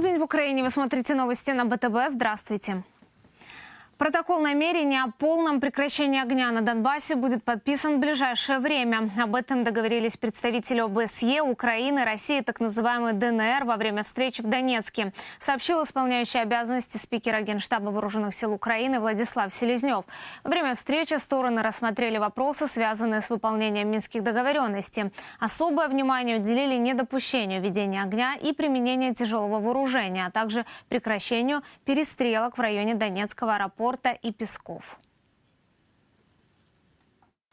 Полдень в Украине. Вы смотрите новости на БТБ. Здравствуйте. Протокол намерения о полном прекращении огня на Донбассе будет подписан в ближайшее время. Об этом договорились представители ОБСЕ, Украины, России, так называемый ДНР во время встречи в Донецке, сообщил исполняющий обязанности спикера Генштаба Вооруженных сил Украины Владислав Селезнев. Во время встречи стороны рассмотрели вопросы, связанные с выполнением минских договоренностей. Особое внимание уделили недопущению ведения огня и применения тяжелого вооружения, а также прекращению перестрелок в районе Донецкого аэропорта и Песков.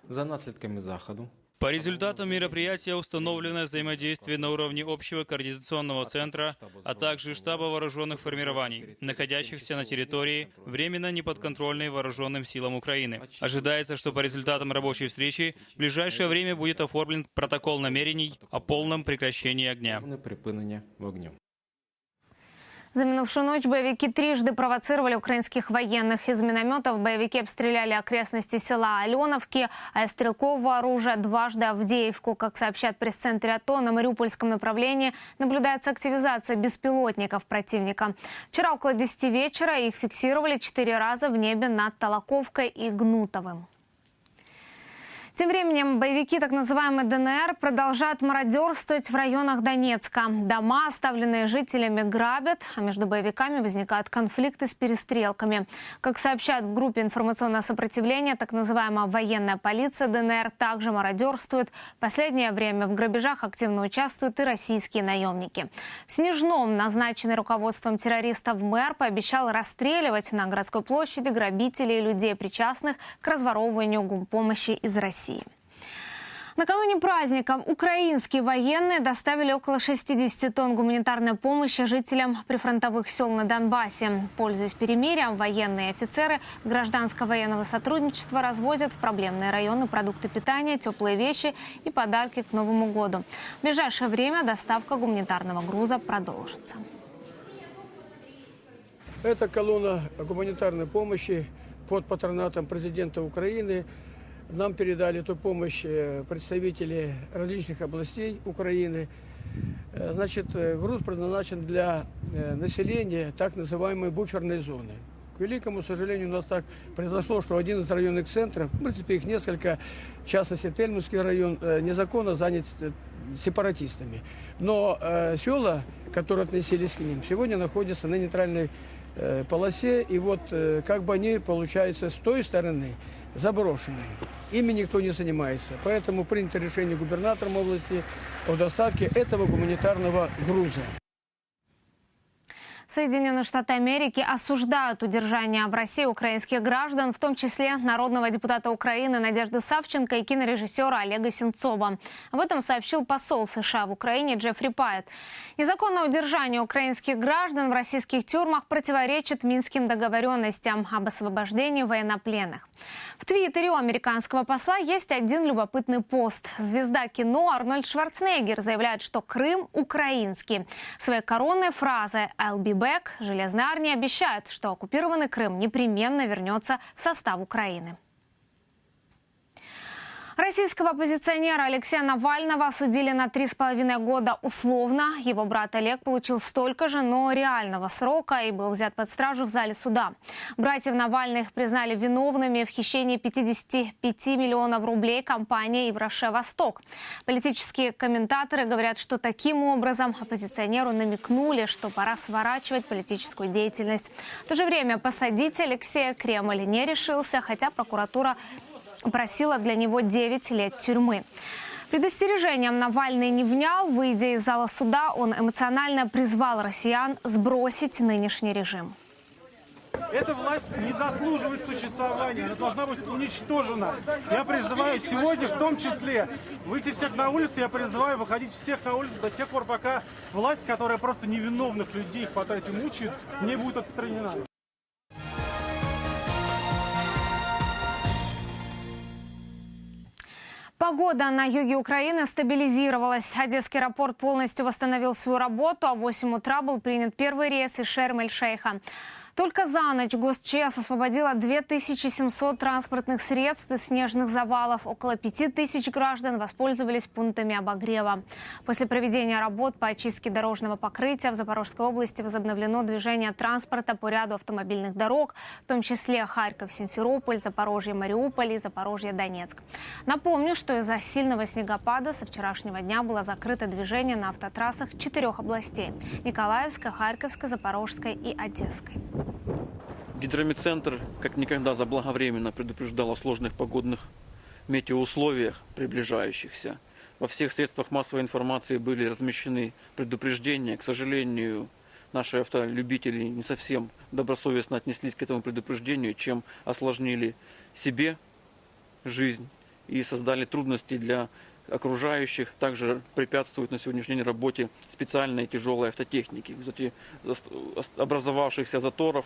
За наслідками заходу По результатам мероприятия установлено взаимодействие на уровне общего координационного центра, а также штаба вооруженных формирований, находящихся на территории, временно неподконтрольной вооруженным силам Украины. Ожидается, что по результатам рабочей встречи в ближайшее время будет оформлен протокол намерений о полном прекращении огня. За минувшую ночь боевики трижды провоцировали украинских военных. Из минометов боевики обстреляли окрестности села Аленовки, а из стрелкового оружия дважды Авдеевку. Как сообщат пресс-центре АТО, на Мариупольском направлении наблюдается активизация беспилотников противника. Вчера около 10 вечера их фиксировали четыре раза в небе над Толоковкой и Гнутовым. Тем временем боевики так называемой ДНР продолжают мародерствовать в районах Донецка. Дома, оставленные жителями, грабят, а между боевиками возникают конфликты с перестрелками. Как сообщают в группе информационное сопротивление, так называемая военная полиция ДНР также мародерствует. Последнее время в грабежах активно участвуют и российские наемники. В Снежном назначенный руководством террористов мэр пообещал расстреливать на городской площади грабителей и людей, причастных к разворовыванию гумпомощи из России. Накануне праздника украинские военные доставили около 60 тонн гуманитарной помощи жителям прифронтовых сел на Донбассе. Пользуясь перемирием, военные офицеры гражданско-военного сотрудничества развозят в проблемные районы продукты питания, теплые вещи и подарки к Новому году. В ближайшее время доставка гуманитарного груза продолжится. Это колонна гуманитарной помощи под патронатом президента Украины. Нам передали эту помощь э, представители различных областей Украины. Э, Значит, э, груз предназначен для населения так называемой буферной зоны. К великому сожалению, у нас так произошло, что один из районных центров, в принципе, их несколько, в частности, Тельманский район, незаконно занят сепаратистами. Но э, села, которые относились к ним, сегодня находятся на нейтральной э, полосе, и вот э, как бы они, получается, с той стороны заброшенные. Ими никто не занимается. Поэтому принято решение губернатором области о доставке этого гуманитарного груза. Соединенные Штаты Америки осуждают удержание в России украинских граждан, в том числе народного депутата Украины Надежды Савченко и кинорежиссера Олега Сенцова. Об этом сообщил посол США в Украине Джеффри Пайет. Незаконное удержание украинских граждан в российских тюрьмах противоречит минским договоренностям об освобождении военнопленных. В твиттере у американского посла есть один любопытный пост. Звезда кино Арнольд Шварценеггер заявляет, что Крым украинский. Своей коронной фразой «I'll be back» Железная армия обещает, что оккупированный Крым непременно вернется в состав Украины. Российского оппозиционера Алексея Навального осудили на три с половиной года условно. Его брат Олег получил столько же, но реального срока и был взят под стражу в зале суда. Братьев Навальных признали виновными в хищении 55 миллионов рублей компании «Евроше Восток». Политические комментаторы говорят, что таким образом оппозиционеру намекнули, что пора сворачивать политическую деятельность. В то же время посадить Алексея Кремль не решился, хотя прокуратура просила для него 9 лет тюрьмы. Предостережением Навальный не внял. Выйдя из зала суда, он эмоционально призвал россиян сбросить нынешний режим. Эта власть не заслуживает существования, она должна быть уничтожена. Я призываю сегодня, в том числе, выйти всех на улицу, я призываю выходить всех на улицу до тех пор, пока власть, которая просто невиновных людей хватает и мучает, не будет отстранена. Погода на юге Украины стабилизировалась. Одесский аэропорт полностью восстановил свою работу, а в 8 утра был принят первый рейс из Шерм-эль-Шейха. Только за ночь ГосЧС освободила 2700 транспортных средств из снежных завалов. Около 5000 граждан воспользовались пунктами обогрева. После проведения работ по очистке дорожного покрытия в Запорожской области возобновлено движение транспорта по ряду автомобильных дорог, в том числе Харьков-Симферополь, Запорожье-Мариуполь и Запорожье-Донецк. Напомню, что из-за сильного снегопада со вчерашнего дня было закрыто движение на автотрассах четырех областей – Николаевской, Харьковской, Запорожской и Одесской. Гидромедцентр как никогда заблаговременно предупреждал о сложных погодных метеоусловиях, приближающихся. Во всех средствах массовой информации были размещены предупреждения. К сожалению, наши автолюбители не совсем добросовестно отнеслись к этому предупреждению, чем осложнили себе жизнь и создали трудности для окружающих. Также препятствует на сегодняшний день работе специальной тяжелой автотехники. Кстати, образовавшихся заторов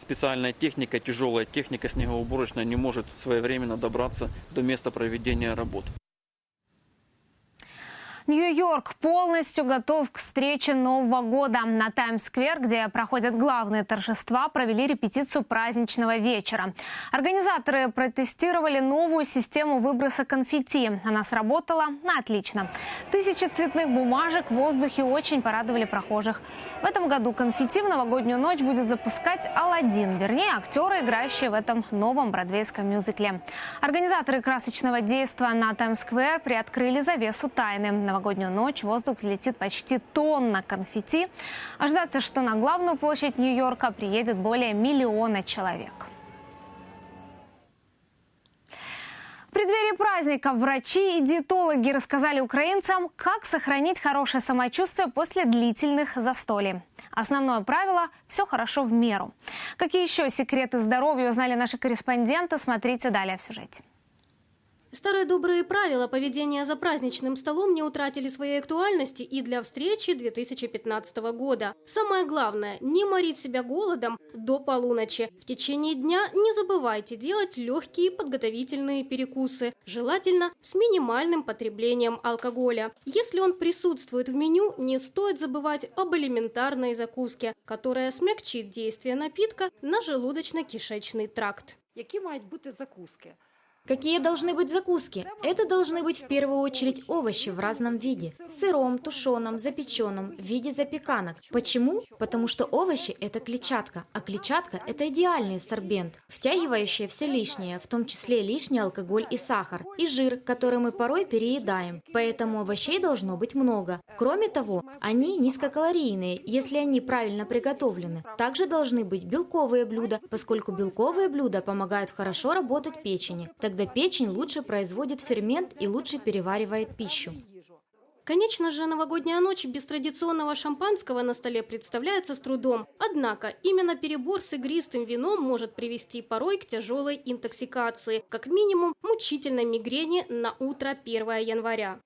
специальная техника, тяжелая техника снегоуборочная не может своевременно добраться до места проведения работ. Нью-Йорк полностью готов к встрече Нового года. На Таймс-сквер, где проходят главные торжества, провели репетицию праздничного вечера. Организаторы протестировали новую систему выброса конфетти. Она сработала на отлично. Тысячи цветных бумажек в воздухе очень порадовали прохожих. В этом году конфетти в новогоднюю ночь будет запускать Алладин, вернее, актеры, играющие в этом новом бродвейском мюзикле. Организаторы красочного действа на Таймс-сквер приоткрыли завесу тайны новогоднюю ночь в воздух взлетит почти тонна конфетти. Ожидается, что на главную площадь Нью-Йорка приедет более миллиона человек. В преддверии праздника врачи и диетологи рассказали украинцам, как сохранить хорошее самочувствие после длительных застолий. Основное правило – все хорошо в меру. Какие еще секреты здоровья узнали наши корреспонденты, смотрите далее в сюжете. Старые добрые правила поведения за праздничным столом не утратили своей актуальности и для встречи 2015 года. Самое главное – не морить себя голодом до полуночи. В течение дня не забывайте делать легкие подготовительные перекусы, желательно с минимальным потреблением алкоголя. Если он присутствует в меню, не стоит забывать об элементарной закуске, которая смягчит действие напитка на желудочно-кишечный тракт. Які мають бути закуски? Какие должны быть закуски? Это должны быть в первую очередь овощи в разном виде. Сыром, тушеном, запеченном, в виде запеканок. Почему? Потому что овощи – это клетчатка, а клетчатка – это идеальный сорбент, втягивающий все лишнее, в том числе лишний алкоголь и сахар, и жир, который мы порой переедаем. Поэтому овощей должно быть много. Кроме того, они низкокалорийные, если они правильно приготовлены. Также должны быть белковые блюда, поскольку белковые блюда помогают хорошо работать печени. Тогда печень лучше производит фермент и лучше переваривает пищу. Конечно же, новогодняя ночь без традиционного шампанского на столе представляется с трудом. Однако, именно перебор с игристым вином может привести порой к тяжелой интоксикации, как минимум мучительной мигрени на утро 1 января.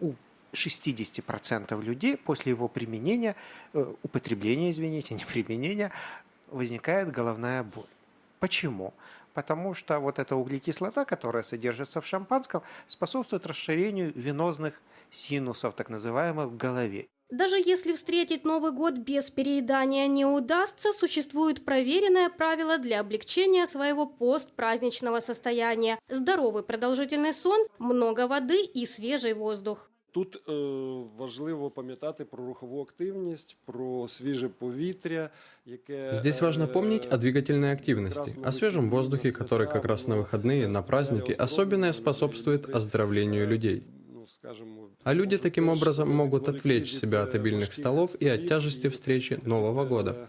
у 60% людей после его применения, э, употребления, извините, не применения, возникает головная боль. Почему? Потому что вот эта углекислота, которая содержится в шампанском, способствует расширению венозных синусов, так называемых, в голове. Даже если встретить Новый год без переедания не удастся, существует проверенное правило для облегчения своего постпраздничного состояния. Здоровый продолжительный сон, много воды и свежий воздух. Тут е, важливо пам'ятати про рухову активність, про свіже повітря, яке Здесь е, важно помнить о двигательной активности, якраз о свежем на воздухе, свята, который как раз на выходные, на праздники сприяє особенно оздоровленню способствует людей, оздоровлению е, людей. ну, скажімо, А люди можуть таким теж образом могут відволікти отвлечь від, себя е, от обильных важких столов и от столів тяжести і встречи від, Нового е, года.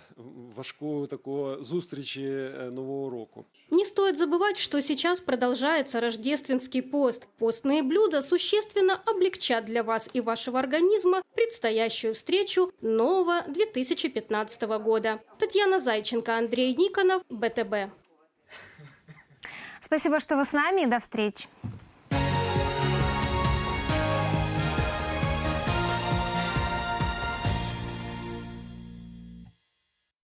Важкого такого зустрічі е, Нового року. Не стоит забывать, что сейчас продолжается рождественский пост. Постные блюда существенно облегчат для вас и вашего организма предстоящую встречу нового 2015 года. Татьяна Зайченко, Андрей Никонов, БТБ. Спасибо, что вы с нами и до встречи.